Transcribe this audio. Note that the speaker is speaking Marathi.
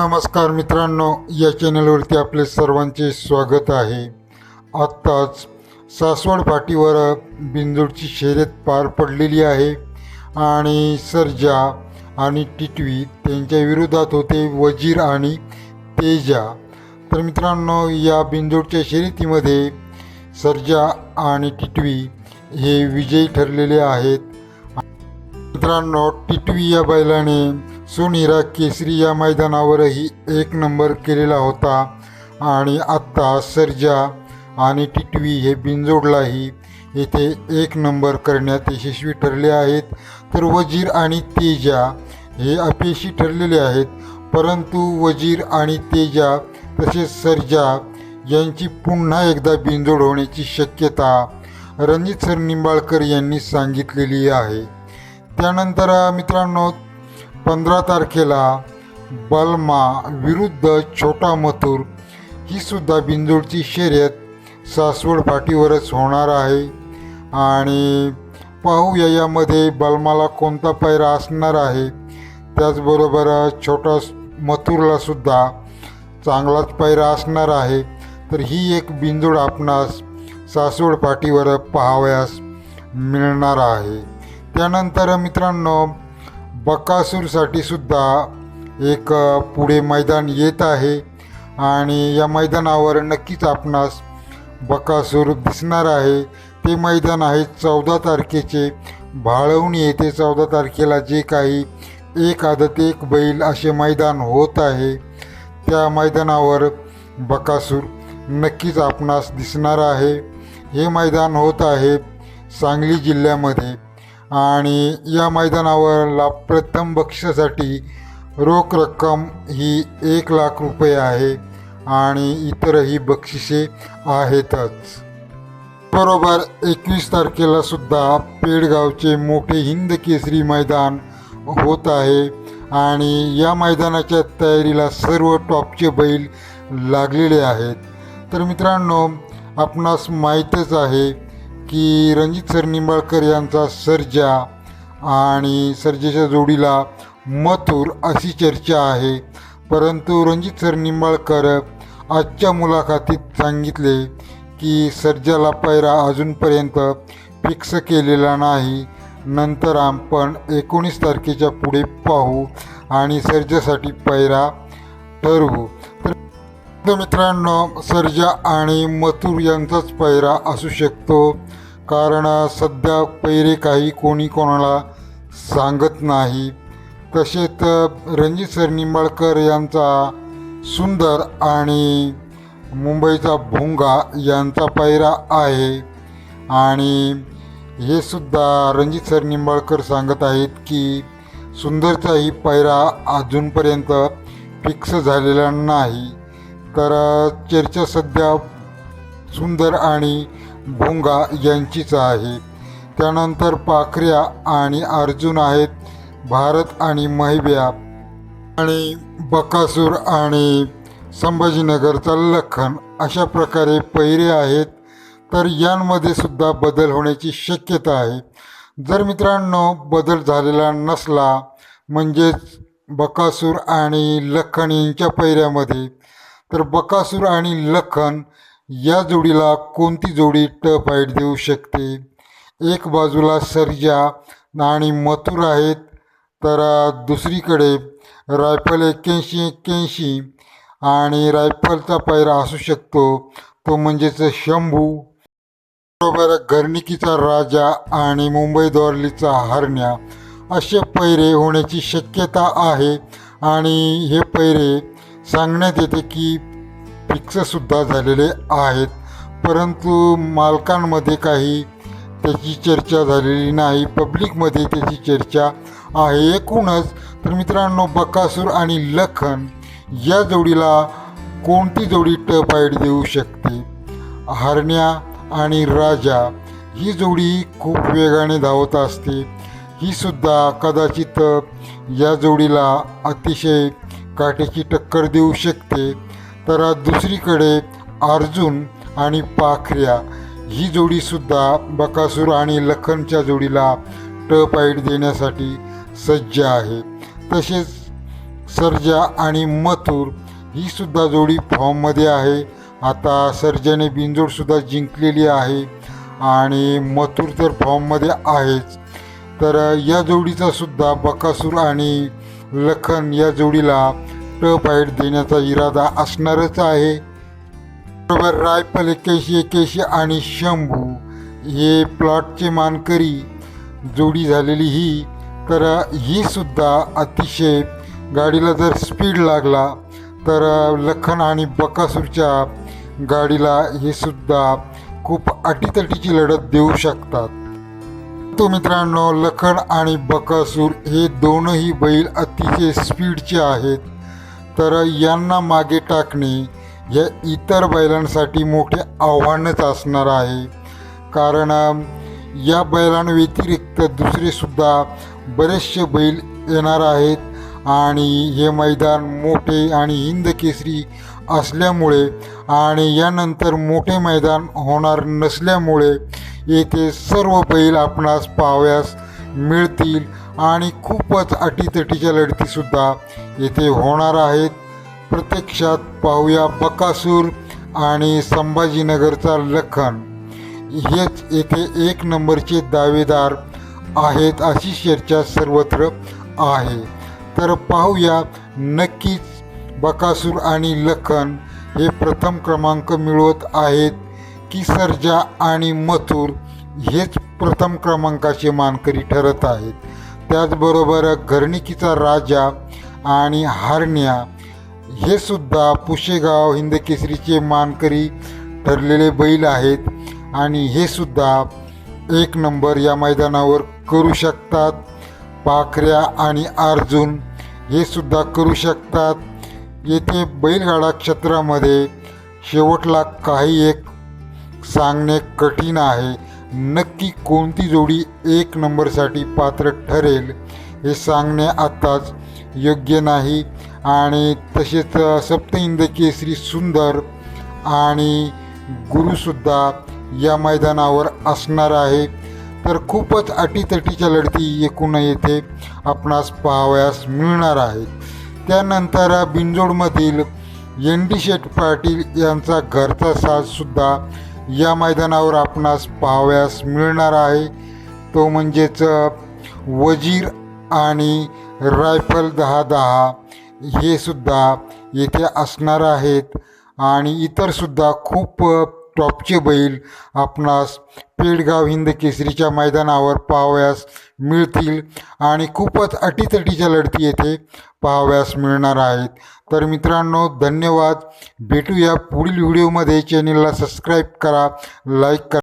नमस्कार मित्रांनो या चॅनलवरती आपले सर्वांचे स्वागत आहे. आत्ताच सासवड पाटीवर बिंदूरची शर्यत पार पडलेली आहे आणि सर्जा आणि टिटवी त्यांच्या विरोधात होते वजीर आणि तेजा. तर मित्रांनो या बिंदूरच्या शर्यतीमध्ये सर्जा आणि टिटवी हे विजयी ठरलेले आहेत. मित्रांनो टिटवी या बैलाने सोनेरा केसरी या मैदानावरही एक नंबर केलेला होता. आणि आत्ता सर्जा आणि टिटवी हे बिंजोडलाही येथे एक नंबर करण्यात यशस्वी ठरले आहेत. तर वजीर आणि तेजा हे अपयशी ठरलेले आहेत. परंतु वजीर आणि तेजा तसेच सर्जा यांची पुन्हा एकदा बिंजोड होण्याची शक्यता रणजित सर निंबाळकर यांनी सांगितलेली आहे. त्यानंतर मित्रांनो पंधरा तारखेला बलमा विरुद्ध छोटा मथुर ही सुद्धा बिंदूरची शर्यत सासवड पाठीवरच होणार आहे. आणि पाहूया यामध्ये बलमाला कोणता पैरा असणार आहे. त्याचबरोबर छोटा मथुरला सुद्धा चांगलाच पैरा असणार आहे. तर ही एक बिंदूड आपणास सासवड पाटीवर पाहावयास मिळणार आहे. त्यानंतर मित्रांनो बकासूरसाठी सुद्धा एक पुढे मैदान येत आहे. आणि या मैदानावर नक्कीच आपणास बकासूर दिसणार आहे. ते मैदान आहे चौदा तारखेचे. भाळवणी येथे चौदा तारखेला जे काही एक आदत एक बैल असे मैदान होत आहे त्या मैदानावर बकासूर नक्कीच आपणास दिसणार आहे. हे मैदान होत आहे सांगली जिल्ह्यामध्ये. आणि या मैदानावरला प्रथम बक्षिसासाठी रोख रक्कम ही एक लाख रुपये आहे आणि इतरही बक्षिसे आहेतच. बरोबर एकवीस तारखेला सुद्धा पेडगावचे मोठे हिंद केसरी मैदान होत आहे आणि या मैदानाच्या तयारीला सर्व टॉपचे बैल लागलेले आहेत. तर मित्रांनो आपणास माहीतच आहे की रणजित सर निंबाळकर यांचा सर्जा आणि सर्जेच्या जोडीला मथुर अशी चर्चा आहे. परंतु रणजित सर निंबाळकर आजच्या मुलाखतीत सांगितले की सर्जाला पैरा अजूनपर्यंत फिक्स केलेला नाही. नंतर आपण एकोणीस तारखेच्या पुढे पाहू आणि सर्जासाठी पैरा ठरवू. तर मित्रांनो सर्जा आणि मथुर यांचाच पैरा असू शकतो. कारण सध्या पैरे काही कोणी कोणाला सांगत नाही. तसेच रणजित सर निंबाळकर यांचा सुंदर आणि मुंबईचा भोंगा यांचा पैरा आहे. आणि हे सुद्धा रणजित सर निंबाळकर सांगत आहेत की सुंदरचाही पैरा अजूनपर्यंत फिक्स झालेला नाही. तर चर्चा सध्या सुंदर आणि भोंगा यांचीच आहे. त्यानंतर पाखऱ्या आणि अर्जुन आहेत भारत आणि महिब्या आणि बकासूर आणि संभाजीनगरचा लखन. अशा प्रकारे पैरे आहेत तर यांमध्ये सुद्धा बदल होण्याची शक्यता आहे. जर मित्रांनो बदल झालेला नसला म्हणजेच बकासूर आणि लखन यांच्या पैऱ्यामध्ये तर बकासूर आणि लखन या जोडीला कोणती जोडी ट फाईट देऊ शकते? एक बाजूला सर्जा आणि मथुर आहेत. तर दुसरीकडे रायफल एक्क्याऐंशी एक्क्याऐंशी आणि रायफलचा पायरा असू शकतो. तो म्हणजेच शंभू. बरोबर घरणिकीचा राजा आणि मुंबई दौरलीचा हरण्या. असे पैरे होण्याची शक्यता आहे आणि हे पैरे सांगण्यात येते की फिक्ससुद्धा झालेले आहेत. परंतु मालकांमध्ये काही त्याची चर्चा झालेली नाही. पब्लिकमध्ये त्याची चर्चा आहे एकूणच. तर मित्रांनो बकासूर आणि लखन या जोडीला कोणती जोडी टप आईड देऊ शकते? हरण्या आणि राजा ही जोडी खूप वेगाने धावत असते. ही सुद्धा कदाचित या जोडीला अतिशय काठीची टक्कर देऊ शकते. तर दुसरीकडे अर्जुन आणि पाखऱ्या ही जोडीसुद्धा बकासूर आणि लखनच्या जोडीला टपाईट देण्यासाठी सज्ज आहे. तसेच सर्जा आणि मथुर ही सुद्धा जोडी फॉर्ममध्ये आहे. आता सर्जाने बिनजोडसुद्धा जिंकलेली आहे आणि मथुर तर फॉर्ममध्ये आहेच. तर या जोडीचा सुद्धा बकासूर आणि लखन या जोडीला टफाईट फाईट देण्याचा इरादा असणारच आहे. बरोबर रायफल केशी केशी आणि शंभू हे प्लॉटचे मानकरी. जोडी झालेली ही तर ही सुद्धा अतिशय गाडीला जर स्पीड लागला तर लखन आणि बकासूरच्या गाडीला हे सुद्धा खूप अटीतटीची लढत देऊ शकतात. तो मित्रांनो लखन आणि बकासूर हे दोनही बैल अतिशय स्पीडचे आहेत. तर यांना मागे टाकणे हे इतर बैलांसाठी मोठे आव्हानच असणार आहे. कारण या बैलांव्यतिरिक्त दुसरेसुद्धा बरेचसे बैल येणार आहेत. आणि हे मैदान मोठे आणि हिंदकेसरी असल्यामुळे आणि यानंतर मोठे मैदान होणार नसल्यामुळे येथे सर्व बैल आपणास पाहाव्यास मिळतील आणि खूपच अटीतटीच्या लढतीसुद्धा येथे होणार आहेत. प्रत्यक्षात पाहूया बकासूर आणि संभाजीनगरचा लखन. हेच येथे एक नंबरचे दावेदार आहेत अशी चर्चा सर्वत्र आहे. तर पाहूया नक्कीच बकासूर आणि लखन हे प्रथम क्रमांक मिळवत आहेत. की सर्जा आणि मथुर हेच प्रथम क्रमांकाचे मानकरी ठरत आहेत. त्याचबरोबर घरणिकीचा राजा आणि हारण्या हे सुद्धा पुशेगाव हिंदकेसरीचे मानकरी ठरलेले बैल आहेत आणि हे सुद्धा एक नंबर या मैदानावर करू शकतात. पाखऱ्या आणि अर्जुन हे सुद्धा करू शकतात. येथे बैलगाडा क्षेत्रामध्ये शेवटला काही एक सांगणे कठीण आहे. नक्की कोणती जोडी एक नंबरसाठी पात्र ठरेल हे सांगणे आत्ताच योग्य नाही. आणि तसेच सप्तहिंद केसरी सुंदर आणि गुरुसुद्धा या मैदानावर असणार आहे. तर खूपच अटीतटीच्या लढती एकूण येथे आपणास पाहावयास मिळणार आहेत त्यानंतर बिंजोडमधील एन डी शेठ पाटील यांचा घरचा साजसुद्धा या मैदानावर आपणास पाहाव्यास मिळणार आहे. तो म्हणजेच वजीर आणि रायफल दहा दहा हे सुद्धा येथे असणार आहेत. आणि इतरसुद्धा खूप टॉपचे बैल आपणास पेडगाव हिंद केसरीच्या मैदानावर पाहावयास मिळतील आणि खूपच अटीतटीच्या लढती येथे पाहावयास मिळणार आहेत. तर मित्रांनो धन्यवाद. भेटूया पुढील व्हिडिओमध्ये. चॅनेलला सबस्क्राईब करा लाईक करा.